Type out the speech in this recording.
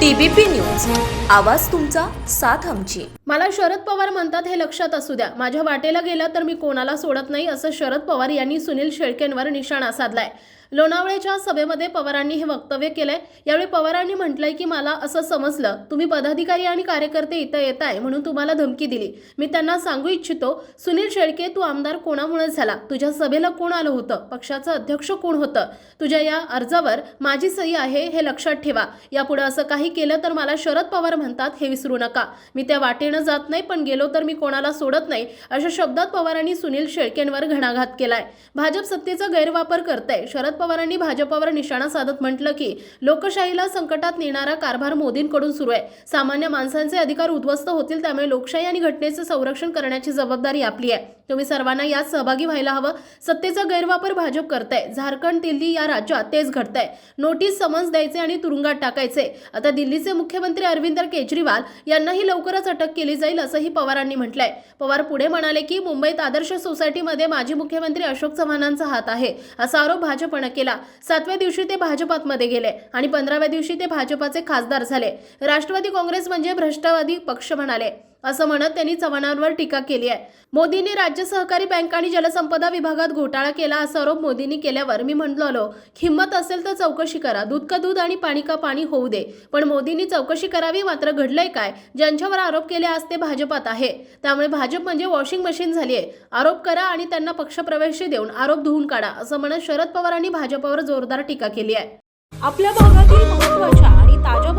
TBP news. आवाज तुमचा साथ आमची. मला शरद पवार म्हणतात हे लक्षात असू द्या. माझ्या वाटेला गेला तर मी कोणाला सोडत नाही असं शरद पवार यांनी सुनील शेळकेंवर निशाणा साधलाय. लोणावळ्याच्या सभेमध्ये पवारांनी हे वक्तव्य केलंय. यावेळी पवारांनी म्हटलंय की मला असं समजलं. तुम्ही पदाधिकारी आणि कार्यकर्ते इथं येत आहे म्हणून तुम्हाला धमकी दिली. मी त्यांना सांगू इच्छितो सुनील शेळके तू आमदार कोणामुळे झाला? तुझ्या सभेला कोण आलं होतं? पक्षाचं अध्यक्ष कोण होतं? तुझ्या या अर्जावर माझी सही आहे हे लक्षात ठेवा. यापुढे असं काही केलं तर मला शरद पवार म्हणतात हे विसरू नका. मी त्या वाटेनं जात नाही पण गेलो तर मी कोणाला सोडत नाही अशा शब्दात पवारांनी सुनील शेळकेंवर घणाघात केलाय. भाजप सत्तेचा गैरवापर करतंय. शरद पवारांनी भाजपावर निशाणा साधत म्हटलं की लोकशाहीला संकटात नेणारा कारभार मोदींकडून सुरू आहे. सामान्य माणसांचे अधिकार उद्ध्वस्त होतील त्यामुळे लोकशाही आणि घटनेचं संरक्षण करण्याची जबाबदारी आपली आहे. तुम्ही सर्वांना यात सहभागी व्हायला हवं. सत्तेचा गैरवापर भाजप करताय. झारखंड दिल्ली या राज्यात तेच घडतंय. नोटीस समन्स द्यायचे आणि तुरुंगात टाकायचे. आता दिल्लीचे मुख्यमंत्री अरविंद केजरीवाल यांनाही लवकरच अटक केली जाईल असंही पवारांनी म्हटलंय. पवार पुढे म्हणाले की मुंबईत आदर्श सोसायटीमध्ये माजी मुख्यमंत्री अशोक चव्हाणांचा हात आहे असा आरोप भाजपनं केला. सातव्या दिवशी ते भाजपात मध्ये गेले आणि पंधराव्या दिवशी ते भाजपाचे खासदार झाले. राष्ट्रवादी काँग्रेस म्हणजे भ्रष्टवादी पक्ष म्हणाले. असं म्हणत त्यांनी चव्हाणांवर टीका केली आहे. मोदींनी राज्य सहकारी बँक आणि जलसंपदा विभागात घोटाळा केला असा आरोप मोदींनी केल्यावर मी म्हटलो हिंमत असेल तर चौकशी करा. दूध का दूध आणि पाणी का पाणी होऊ दे. पण मोदींनी चौकशी करावी मात्र घडलंय काय? ज्यांच्यावर आरोप केले आज ते भाजपात आहे. त्यामुळे भाजप म्हणजे वॉशिंग मशीन झाली आहे. आरोप करा आणि त्यांना पक्षप्रवेश देऊन आरोप धुवून काढा असं म्हणत शरद पवारांनी भाजपावर जोरदार टीका केली आहे. आपल्या भागातील महत्त्वाच्या आणि ताज्या